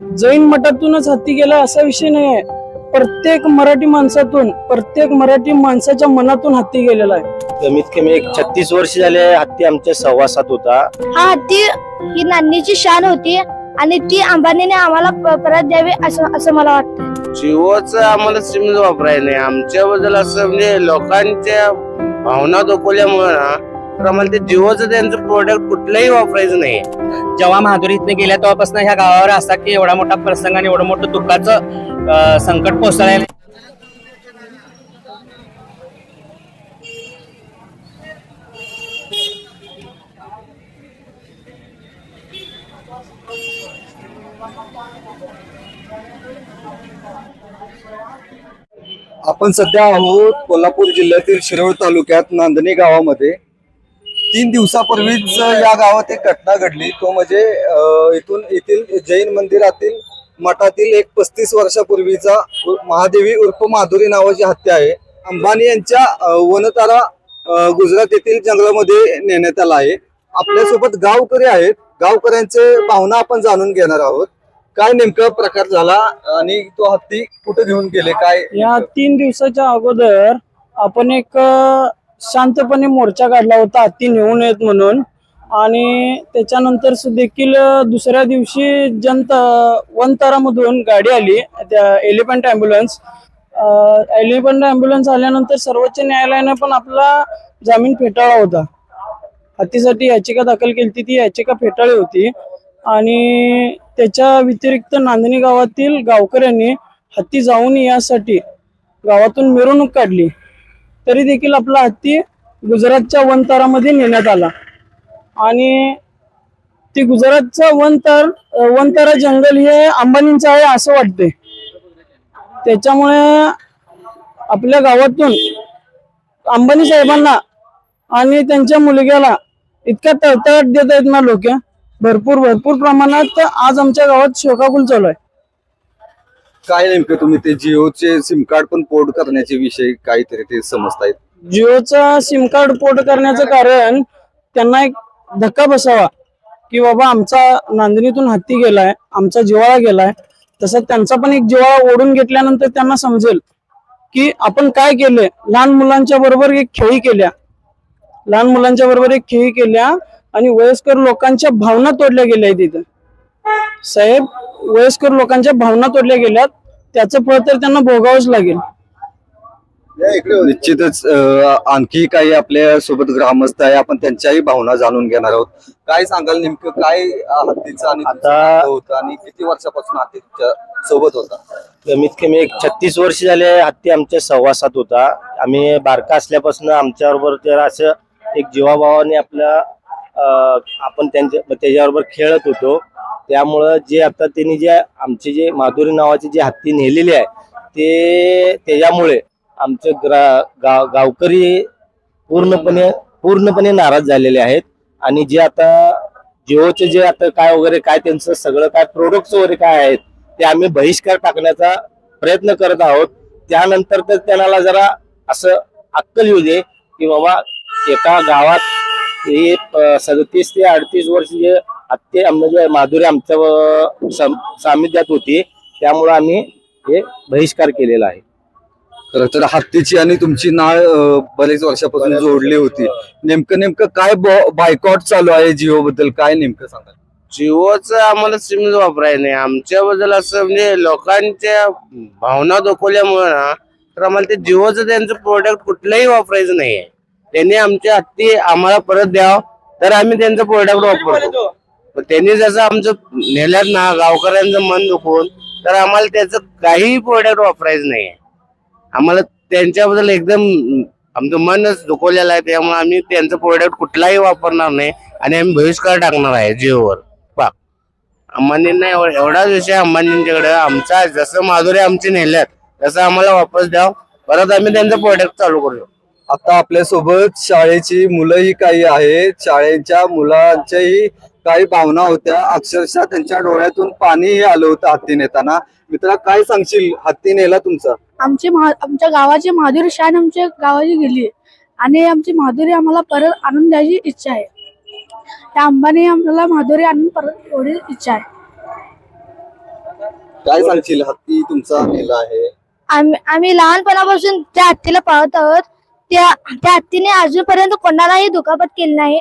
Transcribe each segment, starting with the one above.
जैन मठातूनच हत्ती गेला असा विषय नाही आहे प्रत्येक मराठी माणसातून प्रत्येक मराठी माणसाच्या मनातून हत्ती गेलेला आहे. कमीत कमी एक छत्तीस वर्ष झाले हत्ती आमच्या सहवासात होता. हा हत्ती ही नांदीची शान होती आणि ती अंबानीने आम्हाला प- परत द्यावी असं असं मला वाटतं जिओचं आम्हाला सिम वापराय नाही. आमच्याबद्दल असं म्हणजे लोकांच्या भावना दुखवल्यामुळे ना तर आम्हाला ते जिओचं त्यांचं प्रोडक्ट कुठलंही वापरायचं नाही. जेव्हा माधुरी इथनं गेल्या तेव्हापासून ह्या गावावर असा की एवढा मोठा प्रसंग आणि एवढं मोठं दुःखाचं संकट कोसळायला आपण सध्या आहोत कोल्हापूर जिल्ह्यातील शिरोळ तालुक्यात नांदणी गावामध्ये. तीन दिवसापूर्वीच या गावात एक घटना घडली. तो म्हणजे इथून येथील जैन मंदिरातील मठातील एक पस्तीस वर्षापूर्वीचा महादेवी उर्फ माधुरी नावाची हत्या आहे. अंबानी यांच्या वनतारा गुजरात येथील जंगलामध्ये नेण्यात आला आहे. आपल्यासोबत गावकरी आहेत. गावकऱ्यांचे भावना आपण जाणून घेणार आहोत. काय नेमका प्रकार झाला आणि तो हत्ती कुठे घेऊन गेले? काय या तीन दिवसाच्या अगोदर आपण एक शांतपणे मोर्चा काढला होता हत्ती नेऊ नयेत म्हणून. आणि त्याच्यानंतर देखील दुसऱ्या दिवशी जनता वनतारामधून गाडी आली त्या एलिफंट ॲम्ब्युलन्स. एलिफंट ॲम्ब्युलन्स आल्यानंतर सर्वोच्च न्यायालयाने पण आपला जामीन फेटाळला होता. हत्तीसाठी याचिका दाखल केली होती ती याचिका फेटाळली होती. आणि त्याच्या व्यतिरिक्त नांदणी गावातील गावकऱ्यांनी हत्ती जाऊन यासाठी गावातून मिरवणूक काढली. तरी देखील आपला हत्ती गुजरातच्या वनतारामध्ये नेण्यात आला. आणि ती गुजरातचा वनतार वनतारा जंगल हे अंबानींचं आहे असं वाटतंय. त्याच्यामुळे आपल्या गावातून अंबानी साहेबांना आणि त्यांच्या मुलग्याला इतका तळतळाट देत आहेत ना लोक. भरपूर भरपूर प्रमाणात आज आमच्या गावात शोकाकुल चालू आहे. काय नेमकं तुम्ही ते जिओचे सिम कार्ड पण पोर्ट करण्याचे विषय काहीतरी ते समजतायत? जिओचा सिम कार्ड पोर्ट करण्याचं कारण त्यांना एक धक्का बसावा की बाबा आमचा नांदणीतून हत्ती गेलाय आमचा जिवाळा गेलाय. तसं त्यांचा पण एक जिवाळा ओढून घेतल्यानंतर त्यांना समजेल की आपण काय केलंय? लहान मुलांच्या बरोबर एक खेळी केल्या. लहान मुलांच्या बरोबर एक खेळी केल्या आणि वयस्कर लोकांच्या भावना तोडल्या गेल्या आहेत तिथं साहेब वयस्कर लोकांच्या भावना तोडल्या गेल्यात. त्याचं फळ तर त्यांना भोगावंच लागेल. निश्चितच आणखी काही आपल्यासोबत ग्रामस्थ आहे. आपण त्यांच्याही भावना जाणून घेणार आहोत. काय सांगाल नेमकं? काय हत्तीचं आणि होतं आणि किती वर्षापासून हत्ती तुमच्यासोबत होता? कमीत कमी एक छत्तीस वर्ष झाले हत्ती आमच्या सहवासात होता. आम्ही बारका असल्यापासून आमच्याबरोबर तर असं एक जीवाभावाने आपल्या अं, आपण त्यांच्या त्याच्याबरोबर खेळत होतो. त्यामुळं जे आता त्यांनी जे आमचे जे माधुरी नावाची जी हत्ती नेलेली आहे ते त्याच्यामुळे आमचे ग्रा गाव गावकरी पूर्णपणे पूर्णपणे नाराज झालेले आहेत. आणि जे आता जिओचे जे आता काय वगैरे काय त्यांचं सगळं काय प्रोडक्ट्स वगैरे काय आहेत ते आम्ही बहिष्कार टाकण्याचा प्रयत्न करत आहोत. त्यानंतर तर त्यांना जरा असं अक्कल येऊ दे की बाबा एका गावात हे प- सदतीस ते अडतीस वर्ष जे हत्ती म्हणजे माधुरी आमच्या व- सम- सामित्यात होती. त्यामुळं आम्ही हे बहिष्कार केलेला आहे. खरं तर हत्तीची आणि तुमची नाळ बरेच वर्षापासून जोडली होती. नेमकं नेमकं काय बायकॉट चालू आहे जिओ बद्दल काय नेमकं सांगाल? जिओचं आम्हाला सिम वापराय नाही. आमच्याबद्दल असं म्हणजे लोकांच्या भावना दुखवल्यामुळे ना तर आम्हाला ते जिओचं त्यांचं प्रोडक्ट कुठलंही वापरायचं नाहीये. त्यांनी आमच्या हत्ती आम्हाला परत द्यावं तर आम्ही त्यांचं प्रोडक्ट वापरतो. पण त्यांनी जसं आमचं नेल्यात ना गावकऱ्यांचं मन दुखवून तर आम्हाला त्याचं काहीही प्रोडक्ट वापरायचं नाहीये. आम्हाला त्यांच्याबद्दल एकदम आमचं मनच दुखवलेलं आहे त्यामुळे आम्ही त्यांचं प्रोडक्ट कुठलाही वापरणार नाही आणि आम्ही बहिष्कार टाकणार आहे जिओवर. पा अंबानींना एवढाच विषय अंबानींच्याकडे. आमचा जसं माधुरी आमची नेल्यात तसं आम्हाला वापस द्याव. परत आम्ही त्यांचं प्रोडक्ट चालू करू आता आपल्यासोबत शाळेची मुलंही काही आहेत. शाळेच्या मुलांच्याही काही भावना होत्या. अक्षरशः त्यांच्या डोळ्यातून पाणीही आलं होतं हत्ती नेताना. मित्रा काय सांगशील हत्ती नेला तुमचा? आमची महा आमच्या गावाची माधुरी शान आमच्या गावाची गेली आणि आमची माधुरी आम्हाला परत आणून द्यायची इच्छा आहे. त्या अंबानी आम्हाला माधुरी आणून परत एवढी इच्छा आहे. काय सांगशील हत्ती तुमचा नेला आहे? आम्ही आम्ही लहानपणापासून त्या हत्तीला पाहत आहोत. त्या त्या हत्तीने अजूनपर्यंत कोणालाही दुखापत केली नाही.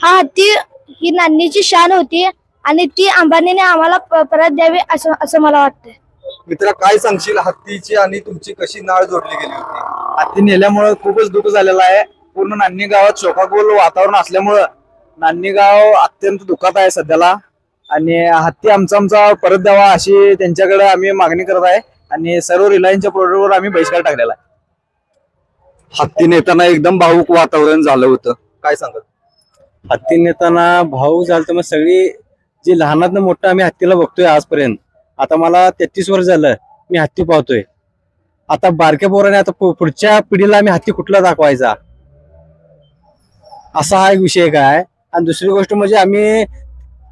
हा हत्ती ही नान्नीची शान होती आणि ती अंबानीने आम्हाला परत द्यावी असं असं मला वाटतं मित्रा काय सांगशील? हत्तीची आणि तुमची कशी नाळ जोडली गेली होती? हत्ती नेल्यामुळं खूपच दुःख झालेलं आहे. पूर्ण नान्नी गावात शोकाकुल वातावरण असल्यामुळं नान्नी गाव अत्यंत दुःखात आहे सध्याला. आणि हत्ती आमचा आमचा परत द्यावा अशी त्यांच्याकडे आम्ही मागणी करत आहे. आणि सर्व रिलायन्सच्या प्रोडक्टवर आम्ही बहिष्कार टाकलेला आहे. हत्ती नेताना एकदम भाऊक वातावरण झालं होतं. काय सांगत? हत्ती नेताना भाऊ झालं तर मग सगळी जी लहानात मोठं आम्ही हत्तीला बघतोय आजपर्यंत. आता मला तेहतीस वर्ष झालं मी हत्ती पाहतोय आता बारक्या पोराने आता पुढच्या पिढीला आम्ही हत्ती कुठला दाखवायचा? असा हा एक विषय काय आणि दुसरी गोष्ट म्हणजे आम्ही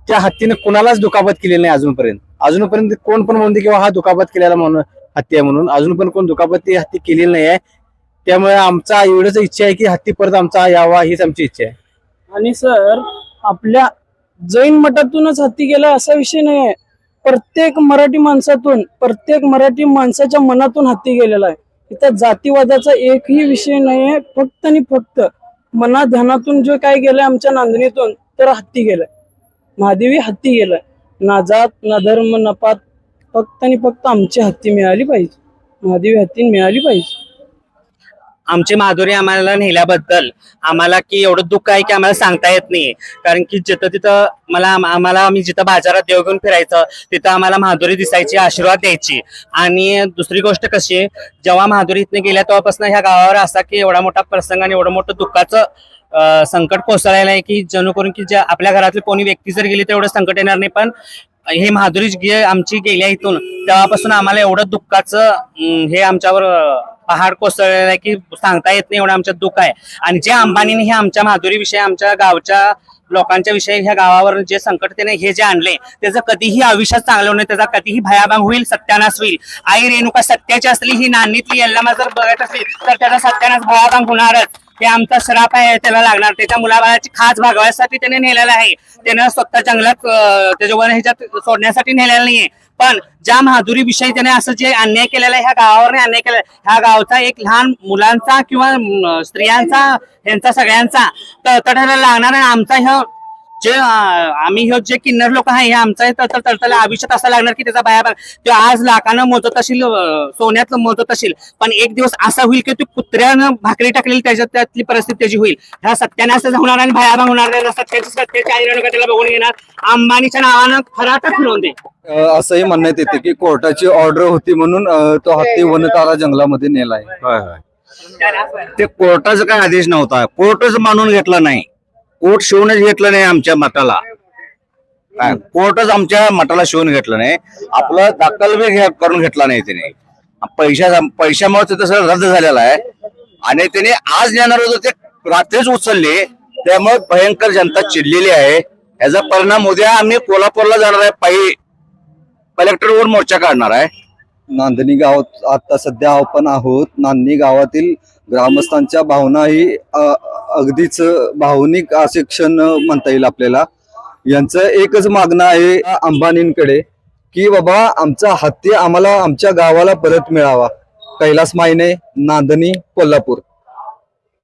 त्या हत्तीने कुणालाच दुखापत केलेली नाही अजूनपर्यंत. अजूनपर्यंत कोण पण म्हणते किंवा हा दुखापत केलेला म्हणून हत्ती आहे म्हणून. अजून पण कोण दुखापत ती हत्ती केलेली नाही आहे त्यामुळे आमचा एवढंच इच्छा आहे की हत्ती परत आमचा यावा हीच आमची इच्छा आहे. आणि सर आपल्या जैन मठातूनच हत्ती गेला असा विषय नाही आहे प्रत्येक मराठी माणसातून प्रत्येक मराठी माणसाच्या मनातून हत्ती गेलेला आहे. इथं जातीवादाचा एकही विषय नाही आहे फक्त आणि फक्त मना ध्यानातून जो काय गेलाय आमच्या नांदणीतून तर हत्ती गेलाय. महादेवी हत्ती गेलाय. ना जात ना धर्म ना पात फक्त आणि फक्त आमची हत्ती मिळाली पाहिजे. महादेवी हत्ती मिळाली पाहिजे. आमची माधुरी आम्हाला नेल्याबद्दल आम्हाला की एवढं दुःख आहे की आम्हाला सांगता येत नाही. कारण की जिथं तिथं मला आम्हाला आम्ही जिथं बाजारात देव घेऊन फिरायचं तिथं आम्हाला माधुरी दिसायची आशीर्वाद द्यायची. आणि दुसरी गोष्ट कशी आहे, जेव्हा माधुरी इथनं गेल्या तेव्हापासून ह्या गावावर असा की एवढा मोठा प्रसंग आणि एवढं मोठं दुःखाचं संकट कोसळायला आहे की जेणेकरून की ज्या आपल्या घरातली कोणी व्यक्ती जर गेली तर एवढं संकट येणार नाही. पण हे माधुरी आमची गेल्या इथून तेव्हापासून आम्हाला एवढं दुःखाचं हे आमच्यावर पहाड कोसळलेला आहे की सांगता येत नाही एवढं आमच्या दुःख आहे. आणि जे अंबानीने हे आमच्या माधुरीविषयी आमच्या गावच्या लोकांच्या विषयी ह्या गावावर जे संकट त्याने हे जे आणले त्याचं कधीही आयुष्यात चांगलं नाही त्याचा कधीही भयाभाग होईल सत्यानाश होईल. आई रेणुका सत्याची असली ही नानीतली यल्लामा जर बघत असली तर त्याचा सत्यानाश भयाभाग होणारच. हे आमचा श्राप आहे त्याला लागणार. त्याच्या मुलाबाळाची खास भागवायसाठी त्याने नेलेला आहे. त्यानं स्वतः जंगलात त्याच्यावर ह्याच्यात सोडण्यासाठी नेलेला नाहीये. पण ज्या माधुरी विषयी त्याने असं जे अन्याय केलेला आहे ह्या गावावर अन्याय केला ह्या गावचा एक लहान मुलांचा किंवा स्त्रियांचा ह्यांचा सगळ्यांचा तळतळायला लागणार आणि आमचा ह्या जे आम्ही ह्यो जे किन्नर लोक आहे हे आमचा हे तळतळ तळतळ आयुष्यात असं लागणार की त्याचा बाया तो आज लाखानं मोजत असेल सोन्यातलं मोजत असेल पण एक दिवस असा होईल की तो कुत्र्यानं भाकरी टाकलेली त्याच्यात त्यातली परिस्थिती त्याची होईल. ह्या सत्यानाश होणार आणि भयाभाग होणार नाही. सत्याची सत्याची आई त्याला बघून घेणार अंबानीच्या नावानं खराटा फिरवून दे. असंही म्हणण्यात येते की कोर्टाची ऑर्डर होती म्हणून तो हत्ती वनतारा जंगलामध्ये नेलाय ते कोर्टाचा काय आदेश नव्हता. कोर्टच मानून घेतला नाही. कोर्ट शिवूनच घेतलं नाही आमच्या मठाला काय, कोर्टच आमच्या मठाला शिवून घेतलं नाही. आपलं दाखल बी घे- करून घेतला नाही त्याने पैशा पैशामुळे ते तसं रद्द झालेला आहे. आणि त्याने आज नेणार होतं ते रात्रीच उचलले. त्यामुळे भयंकर जनता चिडलेली आहे. याचा परिणाम उद्या आम्ही कोल्हापूरला जाणार आहे. पायी. कलेक्टरवर मोर्चा काढणार आहे. नांदणी गावात आता सध्या आपण आहोत. नांदणी गावातील ग्रामस्थांच्या भावना ही अगदीच भावनिक असे क्षण म्हणता येईल आपल्याला. यांचं एकच मागणं आहे अंबानींकडे की बाबा आमचा हत्ती आम्हाला आमच्या गावाला परत मिळावा. कैलास मायने नांदणी कोल्हापूर.